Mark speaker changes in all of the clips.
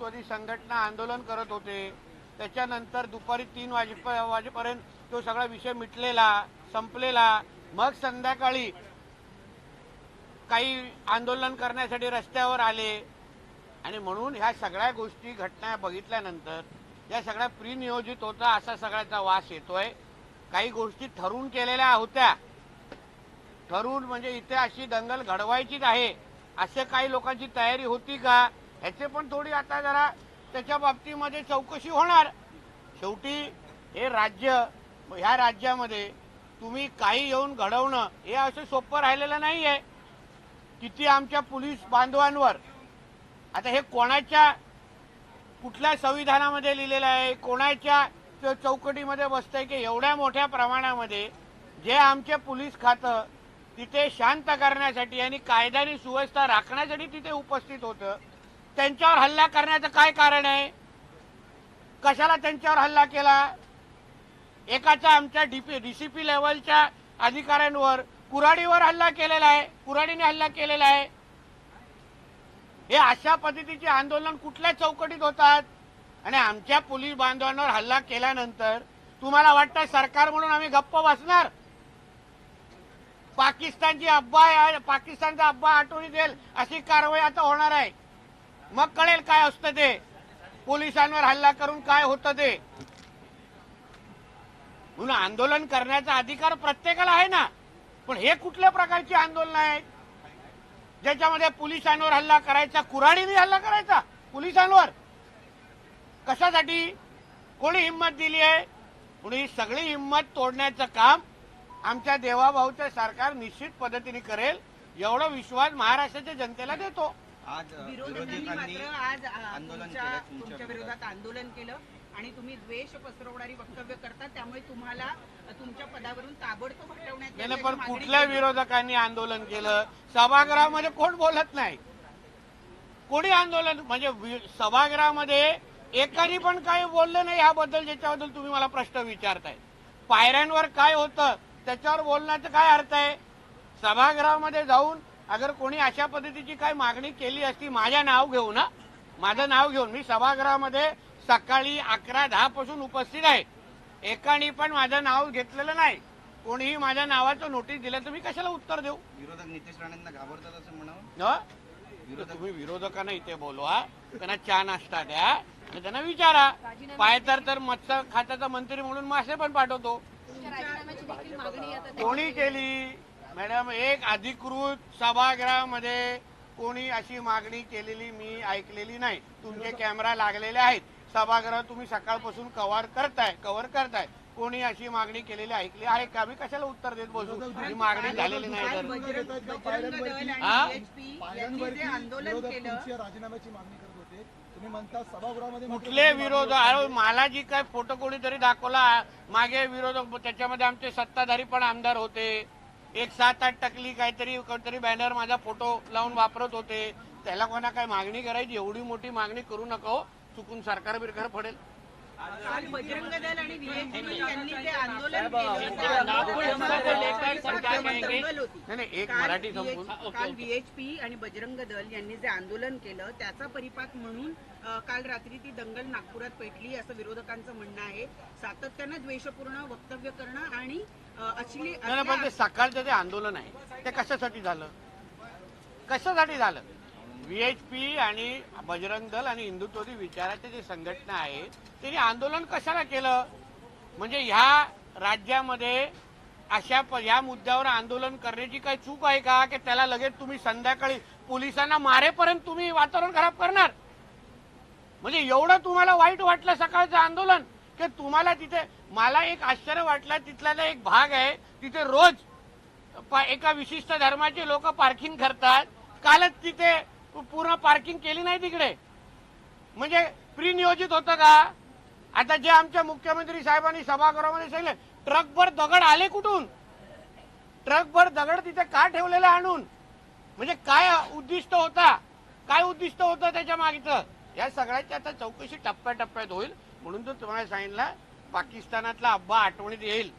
Speaker 1: हिंदुत्ववादी संघटना आंदोलन करत होते. त्याच्यानंतर दुपारी तीन वाजे वाजेपर्यंत तो सगळा विषय मिटलेला संपलेला. मग संध्याकाळी काही आंदोलन करण्यासाठी रस्त्यावर आले. आणि म्हणून ह्या सगळ्या गोष्टी घटना बघितल्यानंतर या सगळ्या प्रिनियोजित होता असा सगळ्याचा वास येतोय. काही गोष्टी ठरवून केलेल्या होत्या. ठरवून म्हणजे इथे अशी दंगल घडवायचीच आहे. असे काही लोकांची तयारी होती का? ह्याचे पण थोडी आता जरा त्याच्या बाबतीमध्ये चौकशी होणार. शेवटी हे राज्य ह्या राज्यामध्ये तुम्ही काही येऊन घडवणं हे असं सोपं राहिलेलं नाही आहे किती आमच्या पोलीस बांधवांवर आता हे कोणाच्या कुठल्या संविधानामध्ये लिहिलेलं आहे कोणाच्या चौकटीमध्ये बसतंय की एवढ्या मोठ्या प्रमाणामध्ये जे आमचे पोलीस खातं तिथे शांत करण्यासाठी आणि कायदा आणि सुव्यवस्था राखण्यासाठी तिथे उपस्थित होतं त्यांच्यावर हल्ला करण्याचं काय कारण आहे? कशाला त्यांच्यावर हल्ला केला? एकाचा आमच्या डीपी डीसीपी लेवलच्या अधिकाऱ्यांवर कुराडीवर हल्ला केलेला आहे. कुराडीने हल्ला केलेला आहे. हे अशा पद्धतीचे आंदोलन कुठल्या चौकटीत होतात? आणि आमच्या पोलीस बांधवांवर हल्ला केल्यानंतर तुम्हाला वाटतं सरकार म्हणून आम्ही गप्प बसणार? पाकिस्तानची अब्बा पाकिस्तानचा अब्बा आठवणी देईल अशी कारवाई आता होणार आहे. मग कळेल काय असतं ते. पोलिसांवर हल्ला करून काय होतं ते. म्हणून आंदोलन करण्याचा अधिकार प्रत्येकाला आहे ना. पण हे कुठल्या प्रकारची आंदोलन आहेत ज्याच्यामध्ये पोलिसांवर हल्ला करायचा कुऱ्हाडीने हल्ला करायचा? पोलिसांवर? कशासाठी? कोणी हिंमत दिली आहे? म्हणून ही सगळी हिंमत तोडण्याचं काम आमच्या देवाभाऊचं सरकार निश्चित पद्धतीने करेल. एवढा विश्वास महाराष्ट्राच्या जनतेला देतो.
Speaker 2: आज
Speaker 3: विरोधकांनी मात्र आज तुमच्या विरोधात. आंदोलन केलं आणि तुम्ही द्वेष पसरवणारी वक्तव्य करता त्यामुळे तुम्हाला तुमच्या पदावरून ताबडतोब हटवण्यात
Speaker 1: पण
Speaker 3: मागणी
Speaker 1: कुठल्या
Speaker 3: केली.
Speaker 1: विरोधकांनी आंदोलन केलं? सभागृहामध्ये कोण बोलत नाही? कोणी आंदोलन म्हणजे वि- सभागृहामध्ये एकाने पण काही बोललं नाही ह्याबद्दल ज्याच्याबद्दल तुम्ही मला प्रश्न विचारताय. पायऱ्यांवर काय होतं त्याच्यावर बोलण्याचा काय अर्थ आहे? सभागृहामध्ये जाऊन अगर कोणी अशा पद्धतीची काय मागणी केली असती माझ्या नाव घेऊन ना माझं नाव घेऊन मी सभागृहामध्ये सकाळी अकरा दहा पासून उपस्थित आहे. एकाने पण माझं नाव घेतलेलं नाही. कोणीही माझ्या नावाचं नोटीस दिलं तर मी कशाला उत्तर देऊ?
Speaker 2: विरोधक नितेश राणेंना घाबरतात असं म्हणावं?
Speaker 1: तुम्ही विरोधकांना इथे बोलवा. त्यांना चहा नाश्ता द्या. आणि त्यांना विचारा. पायतर तर मत्स्य खात्याचा मंत्री म्हणून मासे पण पाठवतो. कोणी केली? मॅडम एक अधिकृत सभागृहामध्ये कोणी अशी मागणी केलेली मी ऐकलेली नाही. तुमचे कॅमेरा लागलेले आहेत. सभागृह तुम्ही सकाळपासून कव्हर करताय कव्हर करताय. कोणी अशी मागणी केलेली ऐकली आहे का? मी कशाला उत्तर देत बसू? ही मागणी झालेली नाही.
Speaker 3: आंदोलन केलं.
Speaker 4: राजीनाम्याची मागणी करत होते. तुम्ही म्हणता सभागृहामध्ये
Speaker 1: कुठले विरोध मला जी काय फोटो कोणीतरी दाखवला मागे विरोधक त्याच्यामध्ये आमचे सत्ताधारी पण आमदार होते. एक सात आठ टकली काहीतरी कोणतरी बॅनर माझा फोटो लावून वापरत होते. त्याला कोणा काय मागणी करायची? एवढी मोठी मागणी करू नका हो. चुकून सरकार बिरकार पडेल.
Speaker 3: काल बजरंग दल आणि बीएचपी यांनी जे आंदोलन केलं
Speaker 1: एक मराठी
Speaker 3: काल व्हीएचपी आणि बजरंग दल यांनी जे आंदोलन केलं त्याचा परिपाक म्हणून काल रात्री ती दंगल नागपुरात पेटली असं विरोधकांचं म्हणणं आहे. सातत्यानं द्वेषपूर्ण वक्तव्य करणं आणि अ, अश्लील
Speaker 1: नाही नाही, पण ते सकाळचं जे आंदोलन आहे ते कशासाठी झालं? कशासाठी झालं? व्हीएचपी आणि बजरंग दल आणि हिंदुत्ववादी विचाराच्या जे संघटना आहे त्यांनी आंदोलन कशाला केलं? म्हणजे ह्या राज्यामध्ये अशा प- या मुद्द्यावर आंदोलन करण्याची काही चूक आहे का? की त्याला लगेच तुम्ही संध्याकाळी पोलिसांना मारेपर्यंत तुम्ही वातावरण खराब करणार? म्हणजे एवढं तुम्हाला वाईट वाटलं सकाळचं आंदोलन की तुम्हाला तिथे मला एक आश्चर्य वाटलं तिथला एक भाग आहे तिथे रोज प- एका विशिष्ट धर्माचे लोक पार्किंग करतात कालच तिथे तू पूर्ण पार्किंग केली नाही तिकडे? म्हणजे प्रिनियोजित होतं का? आता जे आमच्या मुख्यमंत्री साहेबांनी सभागृहामध्ये सांगितलं ट्रकभर दगड आले कुठून? ट्रकभर दगड तिथे का ठेवलेले आणून? म्हणजे काय उद्दिष्ट होता? काय उद्दिष्ट होतं त्याच्या मागचं या सगळ्याची आता चौकशी टप्प्याटप्प्यात होईल. म्हणून तर तुम्हाला सांगितलं पाकिस्तानातला अब्बा आठवणीत येईल.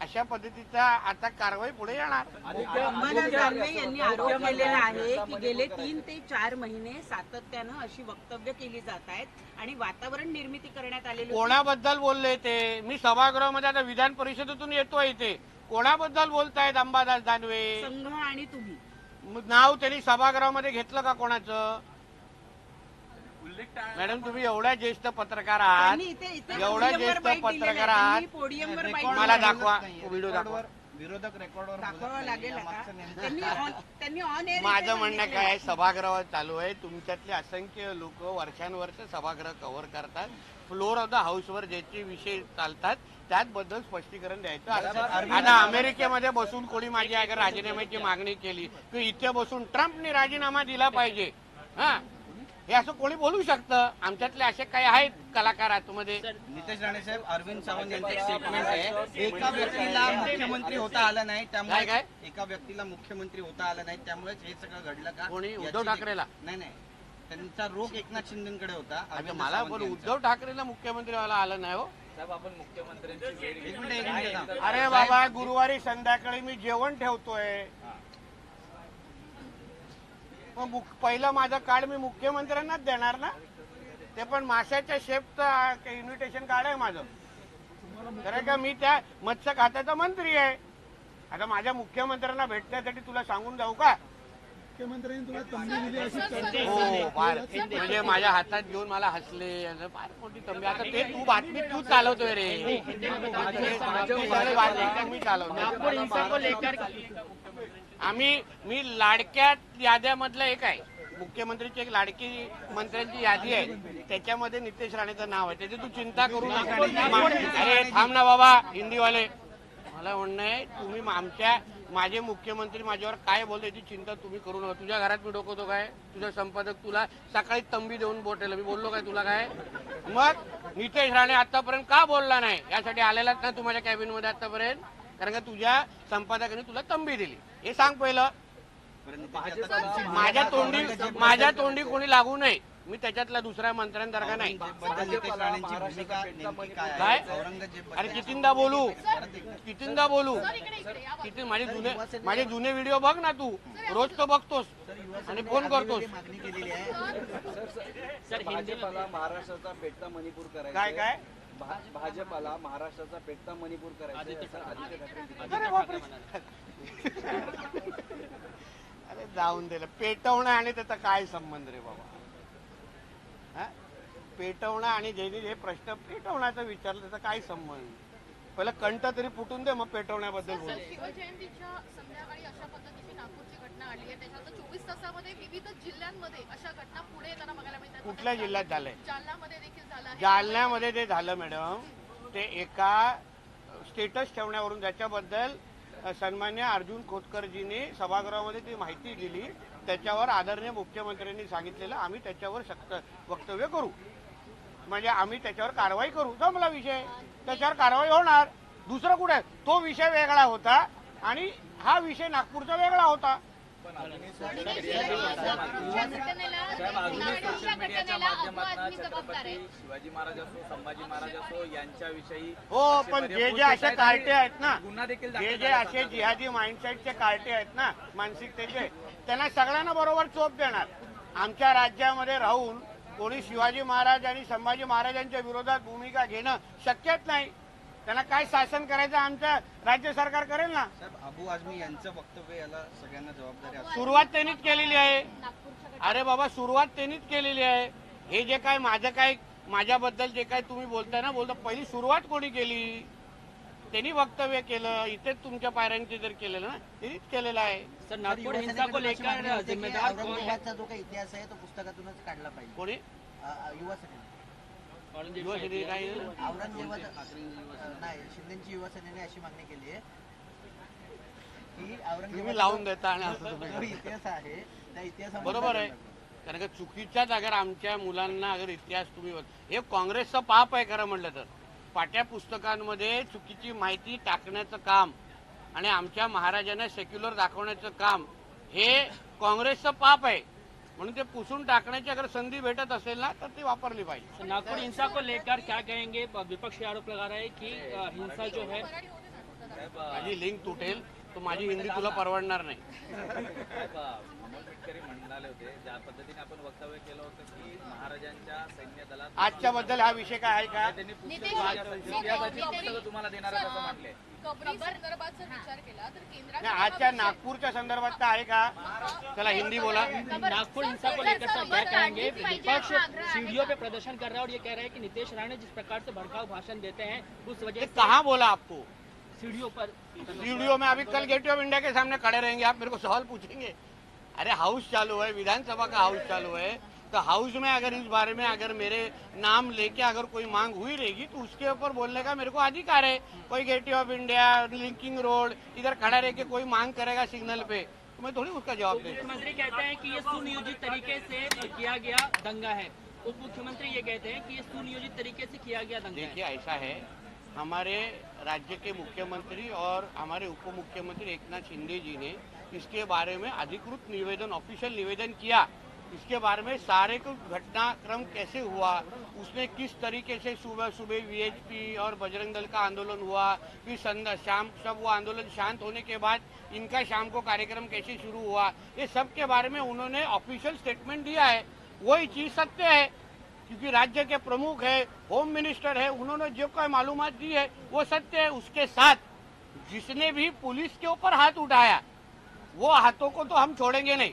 Speaker 1: अशा पद्धतीचा आता कारवाई पुढे येणार.
Speaker 3: अंबादास दानवे यांनी आरोप केलेला आहे की गेले तीन ते चार महिने सातत्यानं अशी वक्तव्य केली जात आहेत आणि वातावरण निर्मिती करण्यात आलेली.
Speaker 1: कोणाबद्दल बोलले ते? मी सभागृहामध्ये आता विधान परिषदेतून येतोय इथे. कोणाबद्दल बोलतायत अंबादास दानवे?
Speaker 3: संघ आणि तुम्ही?
Speaker 1: मग नाव त्यांनी सभागृहामध्ये घेतलं का कोणाचं? मॅडम तुम्ही एवढ्या ज्येष्ठ पत्रकार आहात
Speaker 3: त्यांनी इथे इथे
Speaker 1: एवढा ज्येष्ठ
Speaker 3: बाईट दिलेला आहे.
Speaker 1: पत्रकार आहात.
Speaker 3: त्यांनी
Speaker 1: मला
Speaker 3: दिलेला.
Speaker 1: दाखवा. व्हिडिओ दाखवा.
Speaker 2: विरोधक रेकॉर्डवर बोलत
Speaker 3: दाखवावं. लागेल त्यांनी त्यांनी ऑन एअर
Speaker 1: माझं म्हणणं काय आहे, सभागृह चालू आहे तुमच्यातले असंख्य लोक वर्षानुवर्ष सभागृह कव्हर करतात फ्लोर ऑफ द हाऊसवर ज्याचे विषय चालतात त्याबद्दल स्पष्टीकरण द्यायचं असतं. आता अमेरिकेमध्ये बसून कोणी माझी अगर राजीनाम्याची मागणी केली की इथे बसून ट्रम्पने राजीनामा दिला पाहिजे हा हे असं कोणी बोलू शकतं आमच्यातले असे काही आहेत कलाकार आतमध्ये
Speaker 2: नितेश राणे साहेब अरविंद सावंत यांचं एक स्टेटमेंट आहे एका व्यक्तीला मुख्यमंत्री होता आलं नाही त्यामुळे
Speaker 1: काय?
Speaker 2: एका व्यक्तीला मुख्यमंत्री होता आलं नाही त्यामुळेच हे सगळं घडलं का
Speaker 1: कोणी? उद्धव ठाकरेला?
Speaker 2: नाही नाही त्यांचा रोख एकनाथ शिंदेकडे होता अरविंद
Speaker 1: मला
Speaker 2: सावंत
Speaker 1: पण
Speaker 2: यांचा.
Speaker 1: उद्धव ठाकरेला मुख्यमंत्री व्हायला आलं नाही हो
Speaker 2: एक मिनिट एक मिनिट थांब.
Speaker 1: अरे बाबा गुरुवारी संध्याकाळी मी जेवण ठेवतोय मग पहिलं माझं कार्ड मी मुख्यमंत्र्यांनाच देणार ना? ते पण माशाच्या शेपचं इन्व्हिटेशन कार्ड आहे माझं. कारण का मी त्या मत्स्य खात्याचा मंत्री आहे. आता माझ्या मुख्यमंत्र्यांना भेटण्यासाठी तुला सांगून जाऊ का? हो म्हणजे माझ्या हातात घेऊन मला हसले. फार मोठी तंबी. आता ते तू बातमी तू चालवतोय रे. मी चालवतो आम्ही मी लाडक्या याद्यामधलं एक आहे. मुख्यमंत्रीची एक लाडकी मंत्र्यांची यादी आहे. त्याच्यामध्ये नितेश राणेचं नाव आहे. त्याची तू चिंता करू नका. अरे थांब ना बाबा हिंदीवाले. मला म्हणणं आहे तुम्ही आमच्या माझे मुख्यमंत्री माझ्यावर काय बोलते याची चिंता तुम्ही करू नका. तुझ्या घरात मी डोकवतो काय? तुझा संपादक तुला सकाळी तंबी देऊन बोटेल. मी बोललो काय तुला काय? मग नितेश राणे आतापर्यंत का बोलला नाही? यासाठी आलेलाच ना तू माझ्या कॅबिनमध्ये आतापर्यंत. कारण का तुझ्या संपादकाने तुला तंबी दिली. हे सांग पहिलं. माझ्या तोंडी माझ्या तोंडी कोणी लागू नये. मी त्याच्यातला दुसऱ्या मंत्र्यांसारखा नाही.
Speaker 2: काय
Speaker 1: काय?
Speaker 2: आहे औरंगजेब
Speaker 1: अरे कितींदा बोलू? कितींदा बोलू? किती माझे जुने माझे जुने व्हिडिओ बघ ना तू. रोज तो बघतोस. आणि फोन करतोस.
Speaker 2: मागणी केलेली आहे.
Speaker 5: भाजपाला महाराष्ट्राचा पेटता मणिपूर करायचा
Speaker 1: काय काय?
Speaker 5: भाजपाला महाराष्ट्राचा पेटता मणिपूर करायचा
Speaker 1: अरे जाऊन दिलं पेटवणं आणि त्याचा काय संबंध रे बाबा? हा? पेटवणं आणि ज्यांनी हे प्रश्न पेटवण्याचा विचारलं त्याचा काय संबंध? पहिलं कंठ तरी फुटून दे मग पेटवण्याबद्दल बोल
Speaker 6: शिवजयंतीच्या संध्याकाळी अशा पद्धतीची नागपूरची घटना आली आहे. त्याच्यानंतर चोवीस तासामध्ये विविध जिल्ह्यांमध्ये अशा घटना पुढे येताना बघायला मिळतात.
Speaker 1: कुठल्या जिल्ह्यात झालंय?
Speaker 6: जालनामध्ये देखील झालं आहे.
Speaker 1: जालन्यामध्ये ते झालं मॅडम ते एका स्टेटस ठेवण्यावरून ज्याच्याबद्दल अ, सन्मान्य अर्जुन खोतकरजीने सभागृहामध्ये ती माहिती दिली. त्याच्यावर आदरणीय मुख्यमंत्र्यांनी सांगितलेलं आम्ही त्याच्यावर सक्त वक्तव्य करू. म्हणजे आम्ही त्याच्यावर कारवाई करू. जमला विषय त्याच्यावर कारवाई होणार. दुसरं कुठे? तो विषय वेगळा होता आणि हा विषय नागपूरचा वेगळा होता.
Speaker 7: शिवाजी महाराज असो संभाजी महाराज असो यांच्याविषयी
Speaker 1: हो पण जे जे असे कार्टे आहेत ना
Speaker 7: गुन्हा देखील
Speaker 1: जे जे असे जिहादी माइंडसेटचे कार्टे आहेत ना मानसिकतेचे त्यांना सगळ्यांना बरोबर चोप देणार आमच्या राज्यामध्ये राहून कोणी शिवाजी महाराज आणि संभाजी महाराजांच्या विरोधात भूमिका घेणं शक्यच नाही त्यांना काय शासन करायचं आमचं राज्य सरकार करेल ना?
Speaker 2: साहेब अबू आझमी यांचं वक्तव्य याला सगळ्यांना जबाबदारी असते.
Speaker 1: सुरुवात त्यांनीच केलेली आहे. अरे बाबा सुरुवात त्यांनीच केलेली आहे. हे जे काय माझं काय माझ्याबद्दल जे काय तुम्ही बोलताय ना बोलता पहिली सुरुवात कोणी केली? त्यांनी वक्तव्य केलं इथेच तुमच्या पायऱ्यांचे जर केलेलं ना त्यांनीच केलेलं आहे.
Speaker 8: सर नागपुर हिंसा को लेकर जिम्मेदार कौन है
Speaker 9: औरंगाबादचा जो काही इतिहास आहे तो पुस्तकातूनच काढला पाहिजे.
Speaker 1: कोणी?
Speaker 9: अ, अ, युवा सेनेने
Speaker 1: युवा सेनेने काय
Speaker 9: औरंगजेबाचा अ, नाही शिंदेची युवा सेनेने अशी मागणी केली आहे. की
Speaker 1: तुम्ही लावून देता आणि असं
Speaker 9: जो
Speaker 1: तुम्ही
Speaker 9: इतिहास आहे त्या इतिहासामध्ये
Speaker 1: बरोबर आहे. कारण का चुकीच्याच अगर आमच्या मुलांना अगर इतिहास तुम्ही हे काँग्रेसचं पाप आहे खरं म्हणलं तर. पाठ्या पुस्तकांमध्ये चुकीची माहिती टाकण्याचं काम आणि आमच्या महाराजांना सेक्युलर दाखवण्याचं काम हे काँग्रेसचं पाप आहे. म्हणून ते पुसून टाकण्याची अगर संधी भेटत असेल ना तर ती वापरली पाहिजे
Speaker 8: नागपुर हिंसा को लेकर क्या कहेंगे विपक्ष आरोप लगा रहा है कि हिंसा जो है
Speaker 1: माझी लिंक तुटेल तर माझी हिंदी तुला परवडणार नाही
Speaker 7: म्हणाले होते ज्या पद्धतीने आपण वक्तव्य केलं होतं की महाराजांच्या सैन्य दलात
Speaker 1: आजच्या बद्दल हा विषय काय आहे का
Speaker 7: त्यांनी तुम्हाला देणार असं म्हटले
Speaker 6: तर केंद्रात
Speaker 1: आजच्या नागपूरच्या संदर्भात काय आहे का? चला हिंदी बोला.
Speaker 8: नागपुर हिंसा को लेकर सर क्या कहेंगे विपक्ष सीढ़ियों पे प्रदर्शन कर रहा है और ये कह रहा है कि नीतीश राणे जिस प्रकार से भड़काऊ भाषण देते हैं उस वजह से
Speaker 1: कहाँ बोला आपको?
Speaker 8: सीढ़ियों पर
Speaker 1: वीडियो में अभी कल गेट ऑफ़ इंडिया के सामने खड़े रहेंगे आप मेरे को सवाल पूछेंगे। अरे हाउस चालू है विधानसभा का हाउस चालू है। तो हाउस में अगर इस बारे में अगर मेरे नाम लेके अगर कोई मांग हुई रहेगी तो उसके ऊपर बोलने का मेरे को अधिकार है। कोई gate of India linking road इधर खड़ा रह के कोई मांग करेगा सिग्नल पे तो मैं थोड़ी उसका जवाब दे
Speaker 8: मुख्यमंत्री कहते हैं कि ये सुनियोजित तरीके से किया गया दंगा है। उप मुख्यमंत्री ये कहते हैं कि ये सुनियोजित तरीके से किया गया दंगा
Speaker 1: देखिए ऐसा है हमारे राज्य के मुख्यमंत्री और हमारे उप मुख्यमंत्री एक नाथ शिंदे जी ने इसके बारे में अधिकृत निवेदन ऑफिशियल निवेदन किया। इसके बारे में सारे को घटनाक्रम कैसे हुआ? उसने किस तरीके से सुबह सुबह वीएचपी और बजरंग दल का आंदोलन हुआ? फिर संध्या शाम, सब वो आंदोलन शांत होने के बाद इनका शाम को कार्यक्रम कैसे शुरू हुआ? ये सब के बारे में उन्होंने ऑफिशियल स्टेटमेंट दिया है। वही चीज़ सत्य है, क्योंकि राज्य के प्रमुख है होम मिनिस्टर है, उन्होंने जो कोई मालूम दी है, वो सत्य है। उसके साथ जिसने भी पुलिस के ऊपर हाथ उठाया, वो हाथों को तो हम छोड़ेंगे नहीं।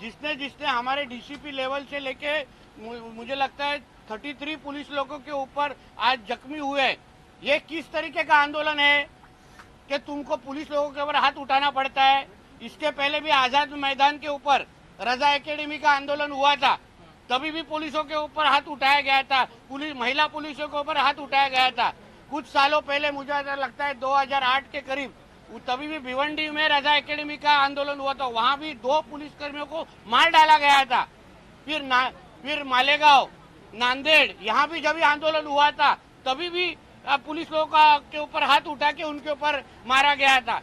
Speaker 1: जिसने जिसने हमारे डीसीपी लेवल से लेके मुझे लगता है 33 पुलिस लोगों के ऊपर आज जख्मी हुए हैं। ये किस तरीके का आंदोलन है कि तुमको पुलिस लोगों के ऊपर हाथ उठाना पड़ता है? इसके पहले भी आज़ाद मैदान के ऊपर रजा एकेडमी का आंदोलन हुआ था। तभी भी पुलिसों के ऊपर हाथ उठाया गया था। पुलिस, महिला पुलिसों के ऊपर हाथ उठाया गया था। कुछ सालों पहले मुझे लगता है 2008 के करीब तभी भी भिवंडी में रजा एकेडमी का आंदोलन हुआ था। वहां भी दो पुलिसकर्मियों को मार डाला गया था। फिर ना फिर मालेगांव नांदेड़ यहाँ भी जब आंदोलन हुआ था तभी भी पुलिस लोगों का के ऊपर हाथ उठा के उनके ऊपर मारा गया था।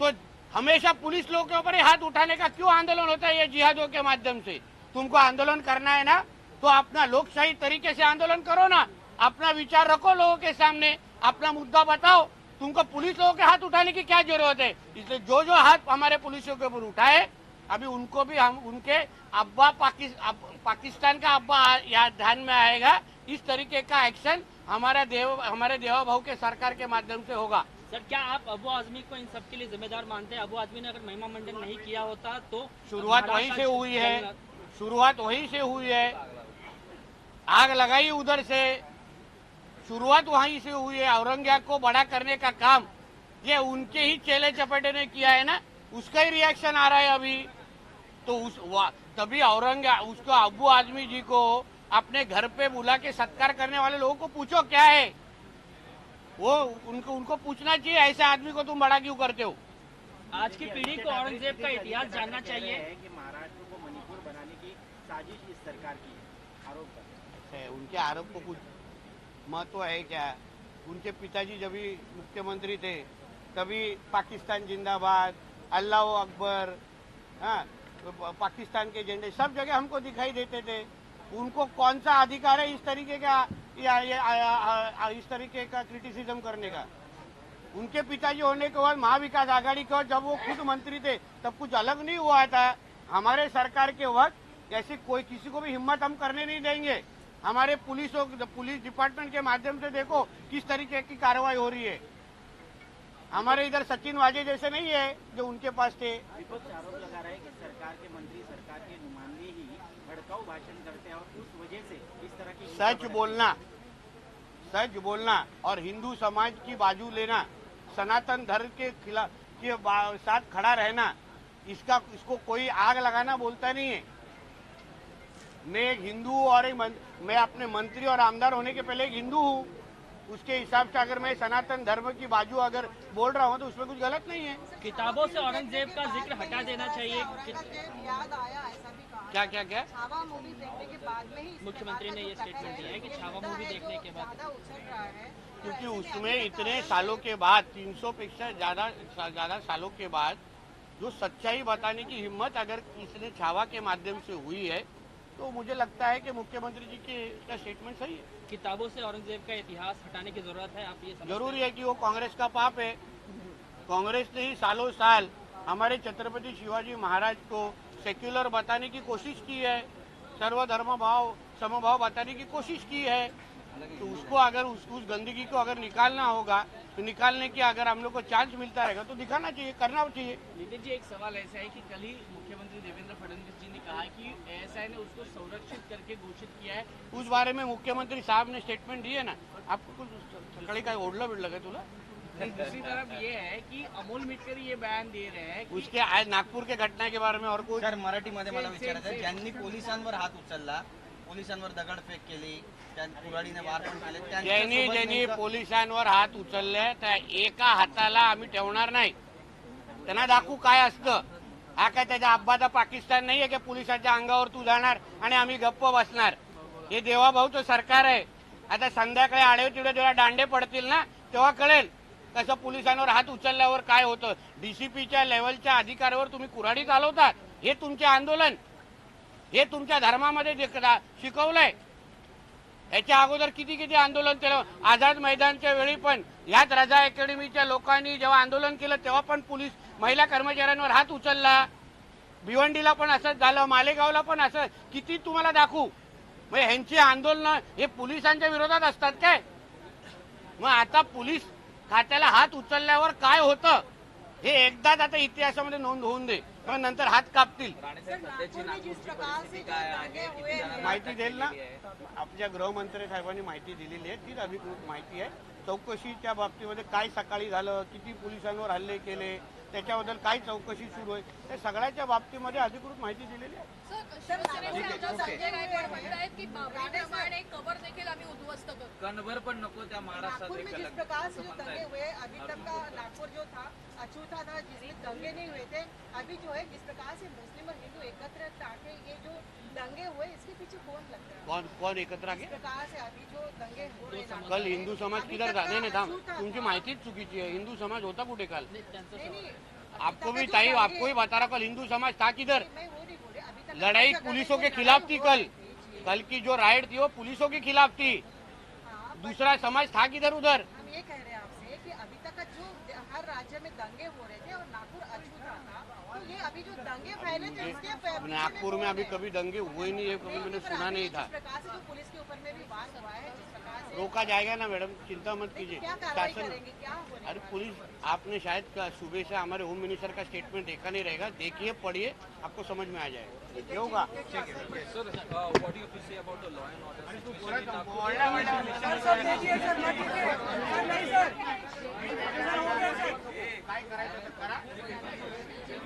Speaker 1: तो हमेशा पुलिस लोगों के ऊपर ही हाथ उठाने का क्यों आंदोलन होता है ये जिहादों के माध्यम से? तुमको आंदोलन करना है ना तो अपना लोकशाही तरीके से आंदोलन करो ना। अपना विचार रखो लोगों के सामने। अपना मुद्दा बताओ। तुमको पुलिस लोगों के हाथ उठाने की क्या ज़रूरत है? इसलिए जो जो हाथ हमारे पुलिसों के ऊपर उठाए अभी उनको भी हम उनके अब्बा पाकिस, अब, पाकिस्तान का अब्बा यहाँ ध्यान में आएगा। इस तरीके का एक्शन हमारा देव हमारे देवा भाव के सरकार के माध्यम से होगा।
Speaker 8: सर क्या आप अबू आजमी को इन सब के लिए जिम्मेदार मानते हैं? अबू आजमी ने अगर महिमा मंडन नहीं किया होता तो
Speaker 1: शुरुआत वहीं से हुई है। शुरुआत वहीं से हुई है। आग लगाई उधर से। शुरुआत वहीं से हुई है। औरंगज़ेब को बड़ा करने का काम ये उनके ही चेले चपेटे ने किया है ना? उसका ही रिएक्शन आ रहा है अभी। तो उस तभी औरंगज़ेब उसको अबू आदमी जी को अपने घर पे बुला के सत्कार करने वाले लोगों को पूछो क्या है? वो उनको उनको पूछना चाहिए ऐसे आदमी को तुम बड़ा क्यों करते हो?
Speaker 8: आज की पीढ़ी को औरंगज़ेब का इतिहास जानना चाहिए।
Speaker 2: कि महाराष्ट्र को मणिपुर बनाने की साजिश इस सरकार की है। आरोप
Speaker 1: है। उनके आरोप को कुछ महत्व है क्या उनके पिताजी जब भी मुख्यमंत्री थे तभी पाकिस्तान जिंदाबाद अल्लाह अकबर हाँ पाकिस्तान के झंडे सब जगह हमको दिखाई देते थे। उनको कौन सा अधिकार है इस तरीके का या, या, इस तरीके का क्रिटिसिज्म करने का? उनके पिताजी होने के बाद महाविकास आघाड़ी के जब वो खुद मंत्री थे तब कुछ अलग नहीं हुआ था। हमारे सरकार के वक्त ऐसे कोई किसी को भी हिम्मत हम करने नहीं देंगे। हमारे पुलिस पुलिस डिपार्टमेंट के माध्यम से देखो किस तरीके की कार्रवाई हो रही है। हमारे इधर सचिन वाजे जैसे नहीं है जो उनके पास थे।
Speaker 2: विपक्ष आरोप लगा रहा है कि सरकार के मंत्री सरकार के नुमाइंदे ही भड़काऊ भाषण करते हैं और उस वजह से इस तरह की
Speaker 1: सच बोलना सच बोलना और हिंदू समाज की बाजू लेना सनातन धर्म के खिलाफ के साथ खड़ा रहना इसका इसको कोई आग लगाना बोलता नहीं है। मैं एक हिंदू हूँ और एक मन- मैं अपने मंत्री और आमदार होने के पहले एक हिंदू हूँ। उसके हिसाब से अगर मैं सनातन धर्म की बाजू अगर बोल रहा हूँ तो उसमें कुछ गलत नहीं है।
Speaker 8: किताबों से औरंगज़ेब का ज़िक्र हटा देना चाहिए।
Speaker 3: याद आया ऐसा भी
Speaker 1: क्या क्या क्या?
Speaker 3: छावा मूवी देखने के बाद में ही
Speaker 8: मुख्यमंत्री ने ये स्टेटमेंट दिया है कि छावा मूवी देखने के बाद।
Speaker 1: क्योंकि उसमें इतने सालों के बाद 300 पेक्षा ज़्यादा ज़्यादा सालों के बाद जो सच्चाई बताने की हिम्मत अगर किसी ने छावा के माध्यम से हुई है तो मुझे लगता है कि मुख्यमंत्री जी की का स्टेटमेंट सही है।
Speaker 7: किताबों से औरंगज़ेब का इतिहास हटाने की ज़रूरत है आप ये?
Speaker 1: ज़रूरी है। कि वो कांग्रेस का पाप है। कांग्रेस ने ही सालों साल हमारे छत्रपति शिवाजी महाराज को सेक्युलर बताने की कोशिश की है सर्वधर्म भाव समभाव बताने की कोशिश की है। तो उसको अगर उस, उस गंदगी को अगर निकालना होगा तो निकालने की अगर हम लोग को चांस मिलता रहेगा तो दिखाना चाहिए करना चाहिए।
Speaker 7: नितिन जी एक सवाल ऐसा है कि कल ही मुख्यमंत्री देवेंद्र कहा कि एएसआई ने उसको संरक्षित करके घोषित किया है।
Speaker 1: उस बारे में मुख्यमंत्री साहब ने स्टेटमेंट दिए ना। आपको कुछ सकाळी काय ओढलं बिडलं काय तुला?
Speaker 7: दूसरी तरफ ये है कि अमोल मिटकर ये बयान दे रहे हैं कि
Speaker 1: उसके आज नागपूर के घटना के बारे में और कुछ?
Speaker 2: सर मराठीमध्ये मला विचारायचं आहे. ज्यांनी पोलिसांवर हात उचलला पोलिसांवर दगडफेक केली त्या कुऱ्हाडीने वार पण केले
Speaker 1: ज्यांनी
Speaker 2: त्यांच्यासोबत
Speaker 1: ज्यांनी
Speaker 2: नेमकं-
Speaker 1: पोलिसांवर हात उचलले त्या एका हाताला आम्ही ठेवणार नाही. त्यांना दाखवू काय असतं? हा काय त्याच्या अब्बाचा पाकिस्तान नाही आहे की पोलिसाच्या अंगावर तू जाणार आणि आम्ही गप्प बसणार. हे देवाभाऊचं सरकार आहे. आता संध्याकाळी आडवे तिडे जेव्हा दांडे पडतील ना तेव्हा कळेल कसं पोलिसांवर हात उचलल्यावर काय होतं. डीसीपीच्या लेवलच्या अधिकाऱ्यावर तुम्ही कुऱ्हाडी चालवतात. हे तुमचे आंदोलन. हे तुमच्या धर्मामध्ये शिकवलंय. याच्या अगोदर किती किती आंदोलन केलं? आझाद मैदानच्या वेळी पण. याच रजा अकॅडमीच्या लोकांनी जेव्हा आंदोलन केलं तेव्हा पण पोलीस महिला कर्मचाऱ्यांवर हात उचलला. भिवंडीला पण असंच झालं मालेगावला पण असं. किती तुम्हाला दाखवू? म्हणजे ह्यांची आंदोलनं हे पोलिसांच्या विरोधात असतात काय? मग आता पोलीस खात्याला हात उचलल्यावर काय होतं? हे एकदाच आता इतिहासामध्ये नोंद होऊन दे. मग नंतर हात कापतील. माहिती देईल ना? आपल्या गृहमंत्री साहेबांनी माहिती दिलेली आहे. तीच अधिकृत माहिती आहे. चौकशीच्या बाबतीमध्ये काय सकाळी झालं? किती पोलिसांवर हल्ले केले? त्याच्याबद्दल काय चौकशी सुरू आहे? त्या सगळ्याच्या बाबतीमध्ये अधिकृत माहिती दिलेली आहे.
Speaker 4: कणभर पण नको त्या महाराष्ट्रात
Speaker 3: नागपुर में
Speaker 4: एक
Speaker 3: जिस
Speaker 4: अलग
Speaker 3: प्रकार से
Speaker 4: असं
Speaker 3: जो
Speaker 4: म्हणतायत.
Speaker 3: दंगे हुए अभी तक का नागपुर जो था अछूता था जिसमें दंगे नहीं हुए थे अभी जो है जिस प्रकार से मुस्लिम और हिंदू एकत्र आके ये जो दंगे हुए इसके पीछे कौन लगता है?
Speaker 1: कौन कौन एकत्र आगे
Speaker 3: जिस प्रकार से अभी जो दंगे हो रहे हैं
Speaker 1: काल हिंदू समाज किधर था नहीं नहीं थांब तुमची
Speaker 3: था।
Speaker 1: माहितीच चुकीची आहे हिंदू समाज होता कुठे काल? आपको भी ताई आपको ही बता रहा कल हिंदू समाज था किधर? लड़ाई पुलिसों के
Speaker 3: जो
Speaker 1: खिलाफ थी कल। कल की जो राइड थी वो पुलिसों के खिलाफ थी। दूसरा समाज था किधर उधर
Speaker 3: हम ये कह रहे हैं आपसे कि अभी तक का जो हर राज्य में दंगे हो रहे अभी जो दंगे फैले थे उसके
Speaker 1: नागपुर में अभी कभी दंगे हुए नहीं है कभी मैंने सुना नहीं था
Speaker 3: पुलिस के ऊपर में भी वार हुआ है
Speaker 1: रोका जाएगा ना मैडम चिंता मत कीजिए शासन
Speaker 3: करेंगे क्या होने
Speaker 1: अरे पुलिस आपने शायद सुबह से हमारे होम मिनिस्टर का स्टेटमेंट देखा नहीं रहेगा देखिए पढ़िए आपको समझ में आ जाएगा होगा
Speaker 4: uh,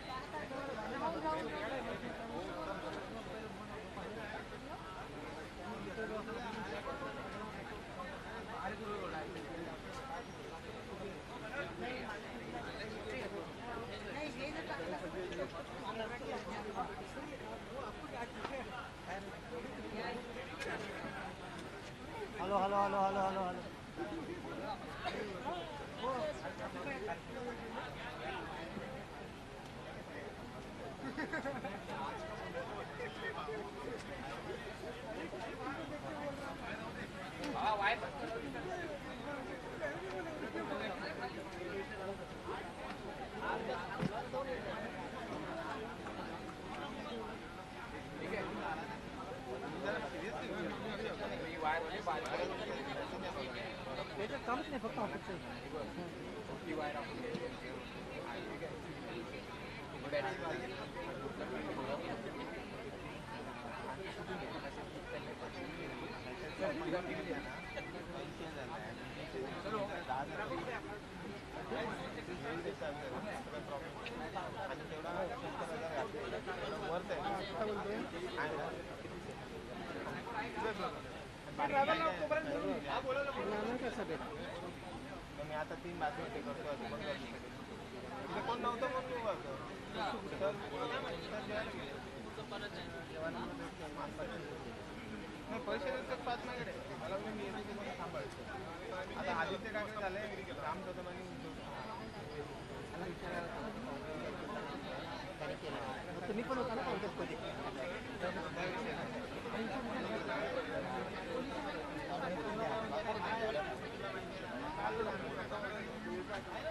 Speaker 4: मी आता तीन बातमी ते करतो नव्हतं कोण पैसे देतात मला मी येणार आता आदित्य काकडे झालंय राम
Speaker 9: तुम्ही पण होता ना काँग्रेसमध्ये?
Speaker 10: सबने बोला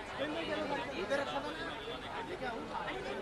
Speaker 10: ये क्या हुआ